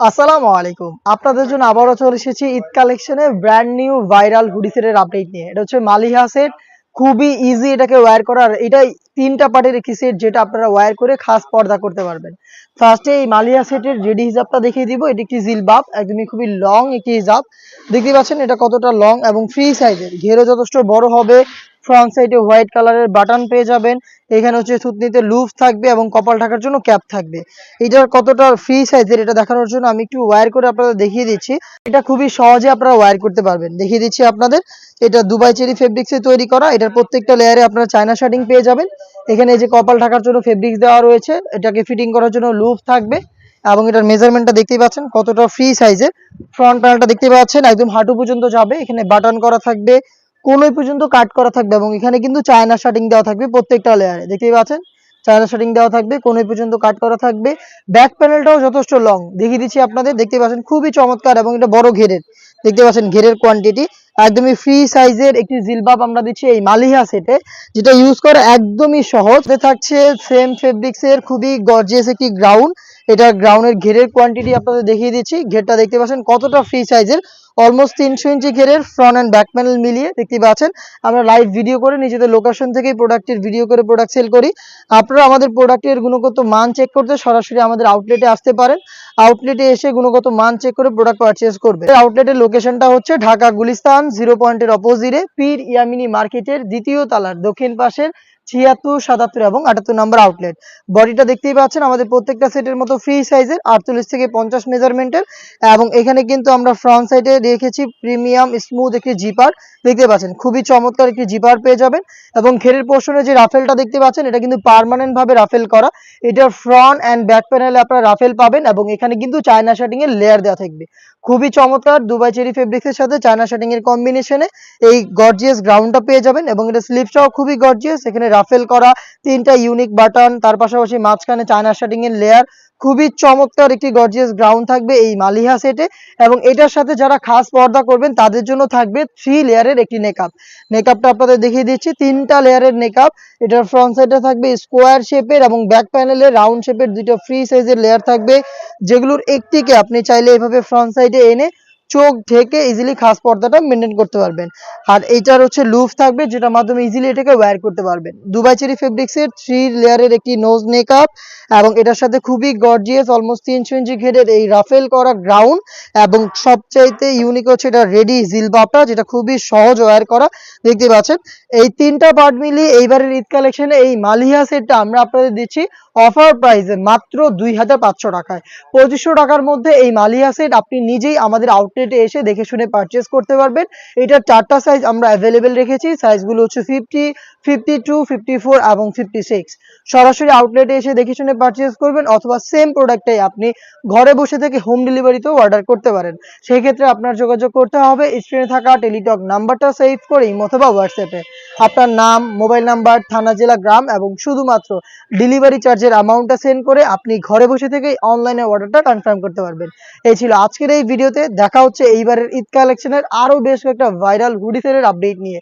আসসালামু আলাইকুম। আপনাদের জন্য আবারও চলে এসেছি ঈদ কালেকশনে ব্র্যান্ড নিউ ভাইরাল হুডি সেটের আপডেট নিয়ে। এটা হচ্ছে মালিহা সেট খুবই ইজি এটাকে ওয়্যার করার এটা তিনটা পার্টের একটি সেট যেটা আপনারা ওয়্যার করে খাস পর্দা করতে পারবেন। ফার্স্টে এই মালিহা সেটের রেডি হিজাবটা দেখিয়ে দিব, এটি একটি জিলবাব, একদমই খুবই লং একটি হিজাব। দেখতে পাচ্ছেন এটা কতটা লং এবং ফ্রি সাইজের ঘেরও যথেষ্ট বড় হবে। ফ্রন্ট সাইডে হোয়াইট কালারের বাটন পেয়ে যাবেন। এখানে হচ্ছে থুতনিতে লুফ থাকবে এবং কপাল ঢাকার জন্য ক্যাপ থাকবে। এটার কতটা ফ্রি সাইজের এটা দেখানোর জন্য আমি একটু ওয়্যার করে আপনাদের দেখিয়ে দিচ্ছি। এটা খুবই সহজে আপনারা ওয়্যার করতে পারবেন। দেখিয়ে দিচ্ছি আপনাদের। এটা দুবাই চেরি ফেব্রিক্সে তৈরি করা। এটার প্রত্যেকটা লেয়ারে আপনারা চায়না শার্টিং পেয়ে যাবেন। এখানে যে কপাল ঢাকার জন্য ফেব্রিক্স দেওয়া রয়েছে, এটাকে ফিটিং করার জন্য লুফ থাকবে এবং এটার মেজারমেন্টটা দেখতেই পাচ্ছেন কতটা ফ্রি সাইজের ফ্রন্ট প্যানেলটা দেখতে পাচ্ছেন, একদম হাঁটু পর্যন্ত যাবে। এখানে বাটন করা থাকবে। কোনোই পর্যন্ত কাট করা থাকবে এবং এখানে কিন্তু চায়না শার্টিং দেওয়া থাকবে প্রত্যেকটা লেয়ারে দেখতেই পাচ্ছেন? চায়না শার্টিং দেওয়া থাকবে কোনোই পর্যন্ত কাট করা থাকবে। ব্যাক প্যানেলটাও যথেষ্ট লং দেখিয়ে দিচ্ছি আপনাদের দেখতে পাচ্ছেন, খুবই চমৎকার এবং এটা বড় ঘেরের। দেখতে পাচ্ছেন, ঘেরের কোয়ান্টিটি একদমই ফ্রি সাইজের একটি জিলবাব আমরা দিচ্ছি এই মালিহা সেটে যেটা ইউজ করা একদমই সহজ। থাকছে সেম ফেব্রিক্স এর খুবই গর্জিয়াস একটি গ্রাউন্ড এটা গ্রাউন্ডের ঘেরের কোয়ান্টিটি আপনাদের দেখিয়ে দিচ্ছি। ঘেরটা দেখতে পাচ্ছেন কতটা ফ্রি সাইজের অলমোস্ট তিনশো ইঞ্চি ঘেরের ফ্রন্ট অ্যান্ড ব্যাক প্যানেল মিলিয়ে দেখতে পাচ্ছেন। আমরা লাইভ ভিডিও করে নিজেদের লোকেশন থেকেই প্রোডাক্টের ভিডিও করে প্রোডাক্ট সেল করি। আপনারা আমাদের প্রোডাক্টের গুণগত মান চেক করতে সরাসরি আমাদের আউটলেটে আসতে পারেন। আউটলেটে এসে গুণগত মান চেক করে প্রোডাক্ট পারচেজ করবে আউটলেটের লোকেশনটা হচ্ছে ঢাকা গুলিস্তান জিরো পয়েন্টের অপোজিটে পীর ইয়ামিনী মার্কেটের দ্বিতীয় তালার দক্ষিণ পাশের ছিয়াত্তর, সাতাত্তর এবং আটাত্তর নাম্বার আউটলেট বডিটা দেখতেই পাচ্ছেন, আমাদের প্রত্যেকটা সেটের মতো ফ্রি সাইজের আটচল্লিশ থেকে পঞ্চাশ মেজারমেন্টের এবং এখানে কিন্তু আমরা ফ্রন্ট সাইডে রেখেছি প্রিমিয়াম স্মুথ একটি জিপার দেখতে পাচ্ছেন, খুবই চমৎকার একটি জিপার পেয়ে যাবেন। এবং ঘেরের পোর্শনে যে রাফেলটা দেখতে পাচ্ছেন, এটা কিন্তু পার্মানেন্ট ভাবে রাফেল করা। এটার ফ্রন্ট অ্যান্ড ব্যাক প্যানেলে আপনারা রাফেল পাবেন এবং এখানে কিন্তু চায়না শার্টিং এর লেয়ার দেওয়া থাকবে। খুবই চমৎকার দুবাই চেরি ফেব্রিক্সের সাথে চায়না শার্টিং এর কম্বিনেশনে এই গর্জিয়াস গ্রাউন্ডটা পেয়ে যাবেন এবং এটা স্লিপসটাও খুবই গর্জিয়াস এখানে রাফেল করা, তিনটা ইউনিক বাটন তার পাশাপাশি মাঝখানে চায়না শার্টিং এর লেয়ার খুবই চমৎকার একটি গর্জিয়াস গ্রাউন্ড থাকবে এই মালিহা সেটে এবং এটার সাথে যারা খাস পর্দা করবেন তাদের জন্য থাকবে থ্রি লেয়ারের একটি নেকআপ নেকআপটা আপনাদের দেখিয়ে দিচ্ছি, তিনটা লেয়ারের নেকআপ এটার ফ্রন্ট সাইডে থাকবে স্কোয়ার শেপের এবং ব্যাক প্যানেলে রাউন্ড শেপের দুটো ফ্রি সাইজের লেয়ার থাকবে। যেগুলোর একটিকে আপনি চাইলে এভাবে ফ্রন্ট সাইডে এনে চোখ ঢেকে ইজিলি খাস পর্দাটা মেনটেন করতে পারবেন। আর এইটার হচ্ছে লুফ থাকবে, যেটার মাধ্যমে ইজিলি এটাকে ওয়্যার করতে পারবেন। দুবাই চেরি ফেব্রিক্সের থ্রি লেয়ারের একটি নোজ মেকআপ এবং এটার সাথে খুবই গর্জিয়াস অলমোস্ট তিনশো ইঞ্চি ঘেরের এই রাফেল করা গ্রাউন্ড এবং সবচাইতে ইউনিক হচ্ছে এটা রেডি জিলবাপটা, যেটা খুবই সহজ ওয়্যার করা। দেখতে পাচ্ছেন, এই তিনটা পার্ট মিলিয়ে এইবারের ঈদ কালেকশনে এই মালিহা সেটটা আমরা আপনাদের দিচ্ছি অফার প্রাইসে মাত্র দুই হাজার পাঁচশো টাকায়। পঁচিশশো টাকার মধ্যে এই মালিহা সেট আপনি নিজেই আমাদের আউটলেটে এসে দেখে শুনে পারচেস করতে পারবেন। এটার চারটা সাইজ আমরা অ্যাভেলেবেল রেখেছি। সাইজগুলো হচ্ছে fifty fifty two fifty four এবং ফিফটি সিক্স সরাসরি আউটলেটে এসে দেখে শুনে পারচেস করবেন অথবা সেম প্রোডাক্টটাই আপনি ঘরে বসে থেকে হোম ডেলিভারিতেও অর্ডার করতে পারেন। সেই ক্ষেত্রে আপনার যোগাযোগ করতে হবে। স্ক্রিনে থাকা টেলিটক নাম্বারটা সেভ করে অথবা হোয়াটসঅ্যাপে আপনার নাম, মোবাইল নাম্বার, থানা, জেলা, গ্রাম এবং শুধুমাত্র ডেলিভারি চার্জের অ্যামাউন্টটা সেন্ড করে আপনি ঘরে বসে থেকে অনলাইনে অর্ডারটা কনফার্ম করতে পারবেন। এই ছিল আজকের এই ভিডিওতে দেখা হচ্ছে এইবারের ঈদ কালেকশনের আরও বেশ কয়েকটা ভাইরাল হুডি সেলের আপডেট নিয়ে।